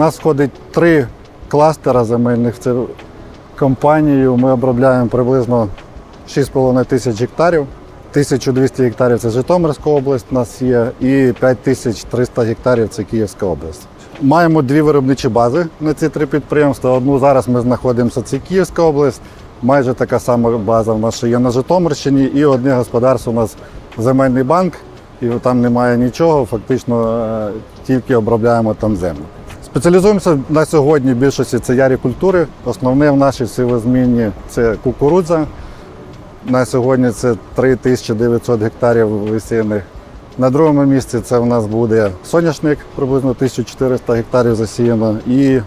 нас входить три кластера земельних в цю компанію. Ми обробляємо приблизно 6,5 тисяч гектарів. 1200 гектарів це Житомирська область у нас є, і 5300 гектарів це Київська область. Маємо дві виробничі бази на ці три підприємства. Одну зараз ми знаходимося, це Київська область. Майже така сама база в нас є на Житомирщині, і одне господарство у нас земельний банк, і там немає нічого, фактично е, тільки обробляємо там землю. Спеціалізуємося на сьогодні в більшості це ярі культури. Основне в нашій сивозмінні це кукурудза. На сьогодні це 3900 гектарів висіяних. На другому місці це в нас буде соняшник, приблизно 1400 гектарів засіяно, і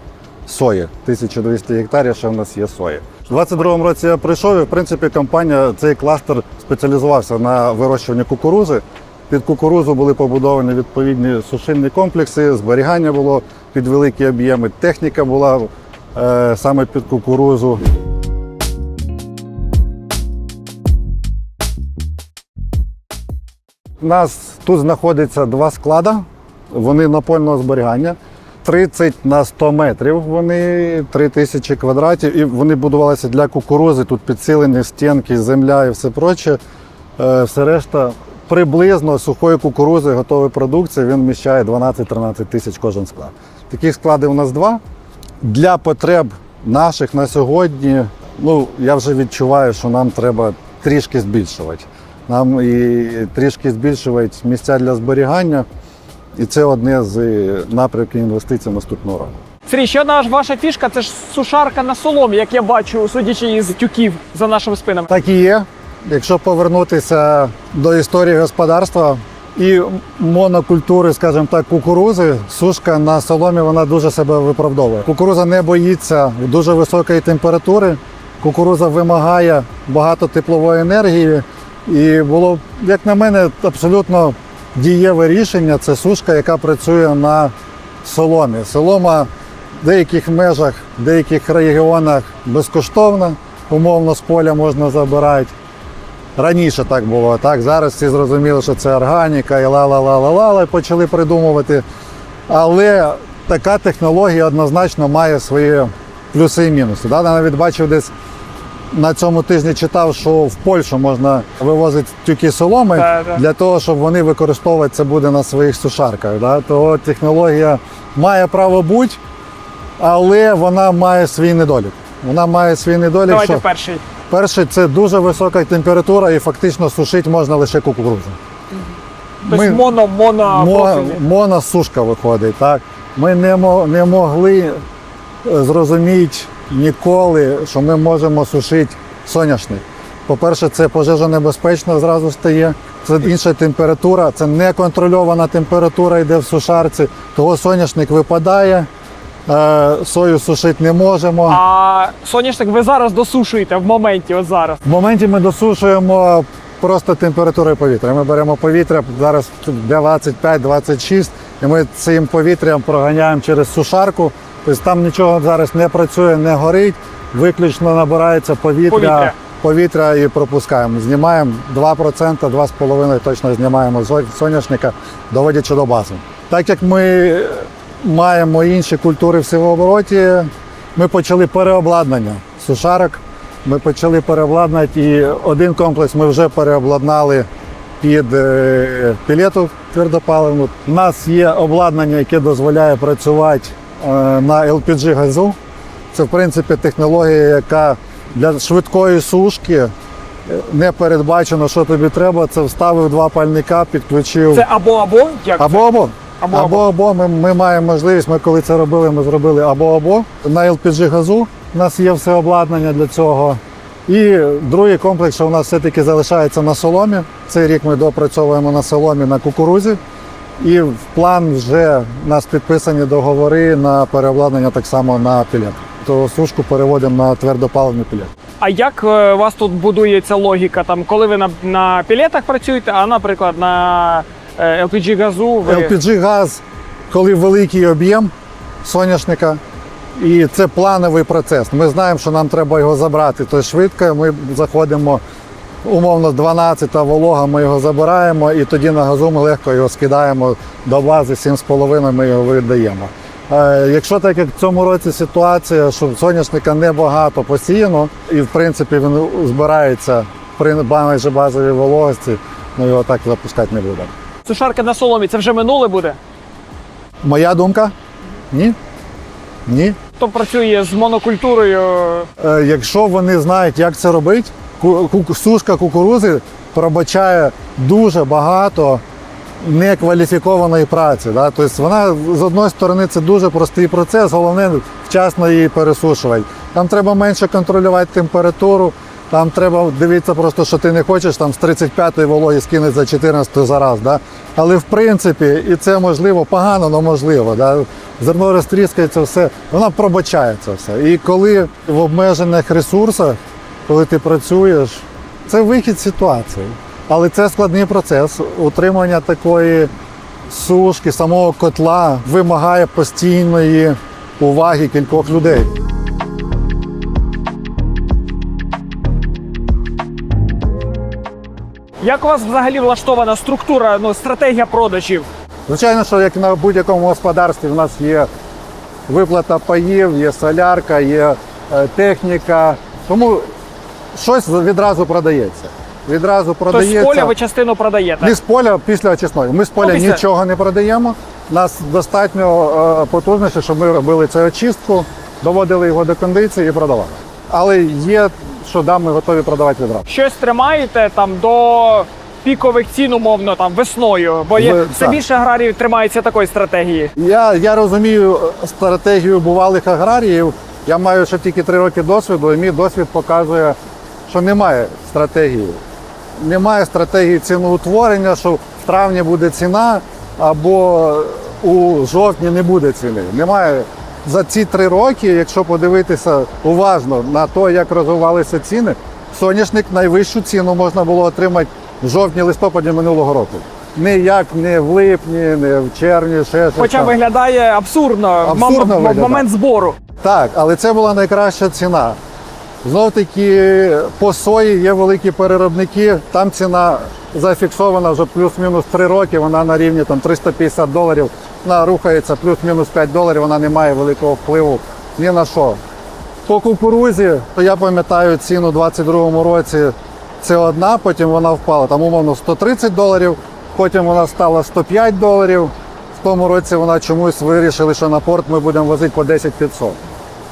сої, 1200 гектарів, ще в нас є сої. У 22-му році я прийшов і в принципі компанія, цей кластер спеціалізувався на вирощуванні кукурузи. Під кукурузу були побудовані відповідні сушильні комплекси, зберігання було під великі об'єми, техніка була е, саме під кукурузу. У нас тут знаходиться два склади. Вони напольного зберігання. 30 на 100 метрів. Вони 3 тисячі квадратів. І вони будувалися для кукурузи. Тут підсилені стінки, земля і все проче. Е, Все решта приблизно сухої кукурузи, готової продукції, він вміщає 12-13 тисяч кожен склад. Таких складів у нас два. Для потреб наших на сьогодні, ну я вже відчуваю, що нам треба трішки збільшувати. Нам і трішки збільшувати місця для зберігання, і це одне з напрямків інвестицій наступного року. Сергій, ще одна ж ваша фішка це ж сушарка на соломі, як я бачу, судячи із тюків за нашими спинами. Так і є. Якщо повернутися до історії господарства і монокультури, скажімо так, кукурузи, сушка на соломі вона дуже себе виправдовує. Кукуруза не боїться дуже високої температури. Кукуруза вимагає багато теплової енергії. І було, як на мене, абсолютно дієве рішення це сушка, яка працює на соломі. Солома в деяких межах, в деяких регіонах безкоштовна, умовно з поля можна забирати. Раніше так було, так зараз всі зрозуміли, що це органіка і ла-ла-ла-ла-ла, і почали придумувати. Але така технологія однозначно має свої плюси і мінуси. Да? Я навіть бачив десь на цьому тижні читав, що в Польщу можна вивозити тюки соломи Так, так. для того, щоб вони використовувати це буде на своїх сушарках. Да? Того технологія має право бути, але вона має свій недолік. Вона має свій недолік. Давайте що перший. Перше, це дуже висока температура і фактично сушити можна лише кукурудзу. Тобто моно, моно мо, профільний. моносушка виходить. Так? Ми не, не могли е, зрозуміти ніколи, що ми можемо сушити соняшник. По-перше, це пожежонебезпечно зразу стає. Це інша температура, це неконтрольована температура йде в сушарці, того соняшник випадає, сою сушити не можемо. А соняшник ви зараз досушуєте в моменті, от зараз. В моменті ми досушуємо просто температурою повітря. Ми беремо повітря зараз 25-26, і ми цим повітрям проганяємо через сушарку. Тобто там нічого зараз не працює, не горить, виключно набирається повітря, Повітря. повітря і пропускаємо. Знімаємо 2%, 2,5% точно знімаємо з соняшника, доводячи до бази. Так як ми маємо інші культури в сивообороті, ми почали переобладнання сушарок. Ми почали переобладнати і один комплекс ми вже переобладнали під е, пілету твердопаливну. У нас є обладнання, яке дозволяє працювати е, на LPG газу. Це в принципі технологія, яка для швидкої сушки е, не передбачено, що тобі треба. Це вставив два пальника, підключив. Це або або як Або або. Або, Або або ми, ми маємо можливість. Ми коли це робили, ми зробили або або. На LPG газу у нас є все обладнання для цього. І другий комплекс, що у нас все-таки залишається на соломі. Цей рік ми допрацьовуємо на соломі на кукурузі. І в план вже у нас підписані договори на переобладнання так само на пілет. То сушку переводимо на твердопаливний пілет. А як е, у вас тут будується логіка? Там, коли ви на, на пілетах працюєте, а наприклад на LPG газу ви LPG газ, коли великий об'єм соняшника, і це плановий процес. Ми знаємо, що нам треба його забрати. Тобто швидко ми заходимо, умовно, 12-та волога, ми його забираємо, і тоді на газу ми легко його скидаємо до бази 7,5 ми його видаємо. Е, Якщо так як в цьому році ситуація, що соняшника небагато посіяно, і в принципі він збирається при майже базовій вологості, ми його так запускати не будемо. Сушарка на соломі це вже минуле буде. Моя думка? Ні. Ні. Хто працює з монокультурою, Е, Якщо вони знають, як це робити, сушка кукурузи пробачає дуже багато некваліфікованої праці. Да? Тобто вона з одної сторони це дуже простий процес, головне вчасно її пересушувати. Там треба менше контролювати температуру. Там треба дивитися просто, що ти не хочеш там з 35-ї вологи скинути за 14 за раз. Да? Але в принципі, і це можливо, погано, але можливо. Да? Зерно розтріскається все, вона пробачає це все. І коли в обмежених ресурсах, коли ти працюєш, це вихід ситуації. Але це складний процес. Утримання такої сушки, самого котла вимагає постійної уваги кількох людей. Як у вас взагалі влаштована структура, ну, стратегія продажів? Звичайно, що як на будь-якому господарстві, в нас є виплата паїв, є солярка, є е, техніка. Тому щось відразу продається. Відразу Тобто з поля ви частину продаєте. Не з поля після очисної. Ми з поля Ну, після- нічого не продаємо. Нас достатньо е, потужності, щоб ми робили цю очистку, доводили його до кондиції і продавали. Але є, що да, ми готові продавати відразу. Щось тримаєте там до пікових цін, умовно, там весною, бо є Ви- все так. більше аграріїв тримається такої стратегії. Я, я розумію стратегію бувалих аграріїв. Я маю ще тільки три роки досвіду, і мій досвід показує, що немає стратегії. Немає стратегії ціноутворення, що в травні буде ціна, або у жовтні не буде ціни. Немає за ці три роки, якщо подивитися уважно на те, як розвивалися ціни, соняшник найвищу ціну можна було отримати в жовтні-листопаді минулого року. Ніяк не в липні, не в червні, ще щось Хоча там. виглядає абсурдно, в Абсурдно в виглядає. момент збору. Так, але це була найкраща ціна. Знов таки по сої є великі переробники. Там ціна зафіксована вже плюс-мінус 3 роки. Вона на рівні там 350 доларів. Вона рухається плюс-мінус 5 доларів. Вона не має великого впливу ні на що. По кукурузі, то я пам'ятаю ціну у 2022 році. Це одна, потім вона впала там умовно 130 доларів, потім вона стала 105 доларів. В тому році вона чомусь вирішили, що на порт ми будемо возити по 10 500.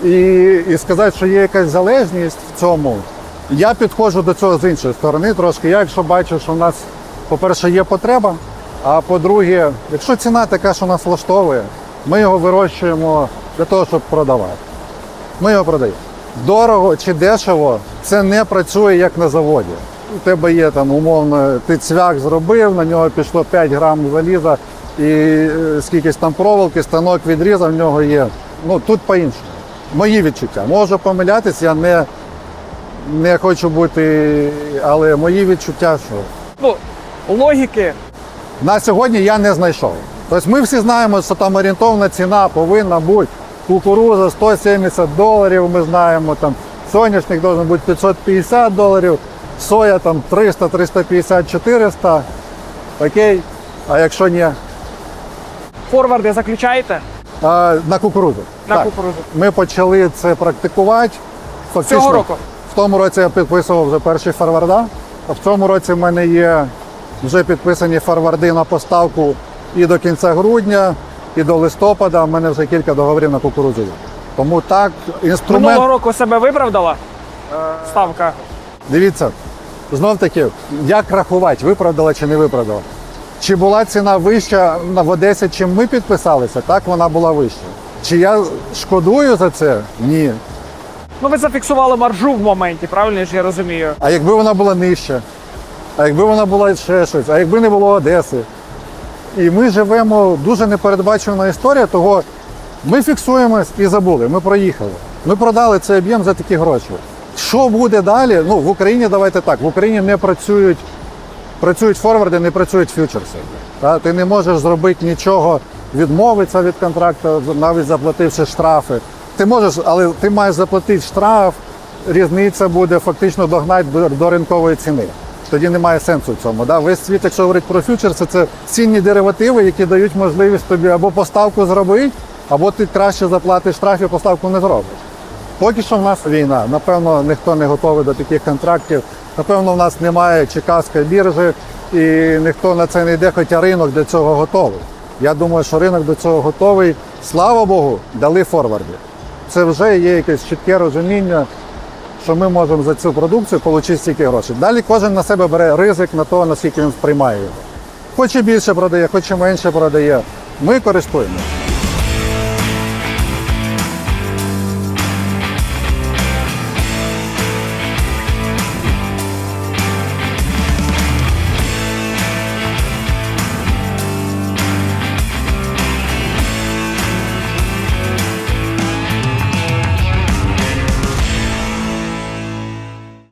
І, і сказати, що є якась залежність в цьому. Я підходжу до цього з іншої сторони трошки. Я якщо бачу, що в нас, по-перше, є потреба, а по-друге, якщо ціна така, що нас влаштовує, ми його вирощуємо для того, щоб продавати. Ми його продаємо. Дорого чи дешево це не працює як на заводі. У тебе є там умовно, ти цвях зробив, на нього пішло 5 грам заліза і е, скількись там проволоки, станок відрізав, в нього є. Ну тут по-іншому. Мої відчуття. Можу помилятись, я не, не хочу бути, але мої відчуття, що Ну, логіки. на сьогодні я не знайшов. Тобто ми всі знаємо, що там орієнтовна ціна повинна бути. Кукуруза 170 доларів, ми знаємо, там соняшник должен бути 550 доларів, соя там 300, 350, 400. Окей. А якщо ні, Форварди заключаєте на кукурузу. на Так. кукурудзу. Ми почали це практикувати. Фактично, Цього року? В тому році я підписував вже перші фарварда. А в цьому році в мене є вже підписані фарварди на поставку і до кінця грудня, і до листопада. У мене вже кілька договорів на кукурудзу. Тому так, інструмент. Минулого року себе виправдала ставка. Дивіться, знов таки, як рахувати, виправдала чи не виправдала. Чи була ціна вища в Одесі, чим ми підписалися? Так, вона була вища. Чи я шкодую за це? Ні. Ну ви зафіксували маржу в моменті, правильно ж я розумію. А якби вона була нижча, а якби вона була ще щось, а якби не було Одеси. І ми живемо дуже непередбачена історія, того ми фіксуємось і забули. Ми проїхали. Ми продали цей об'єм за такі гроші. Що буде далі? Ну, в Україні давайте так, в Україні не працюють, працюють форварди, не працюють фьючерси. Та? Ти не можеш зробити нічого, відмовитися від контракту, навіть заплативши штрафи. Ти можеш, але ти маєш заплатити штраф, різниця буде фактично догнати до, до ринкової ціни. Тоді немає сенсу в цьому. Да? Весь світ, якщо говорить про фьючерси, це цінні деривативи, які дають можливість тобі або поставку зробити, або ти краще заплатиш штраф і поставку не зробиш. Поки що в нас війна. Напевно, ніхто не готовий до таких контрактів. Напевно, в нас немає чекаської біржі і ніхто на це не йде, хоча ринок до цього готовий. Я думаю, що ринок до цього готовий. Слава Богу, дали форварді. Це вже є якесь чітке розуміння, що ми можемо за цю продукцію отримати стільки грошей. Далі кожен на себе бере ризик на те, наскільки він сприймає його. Хоч і більше продає, хоч і менше продає. Ми користуємося.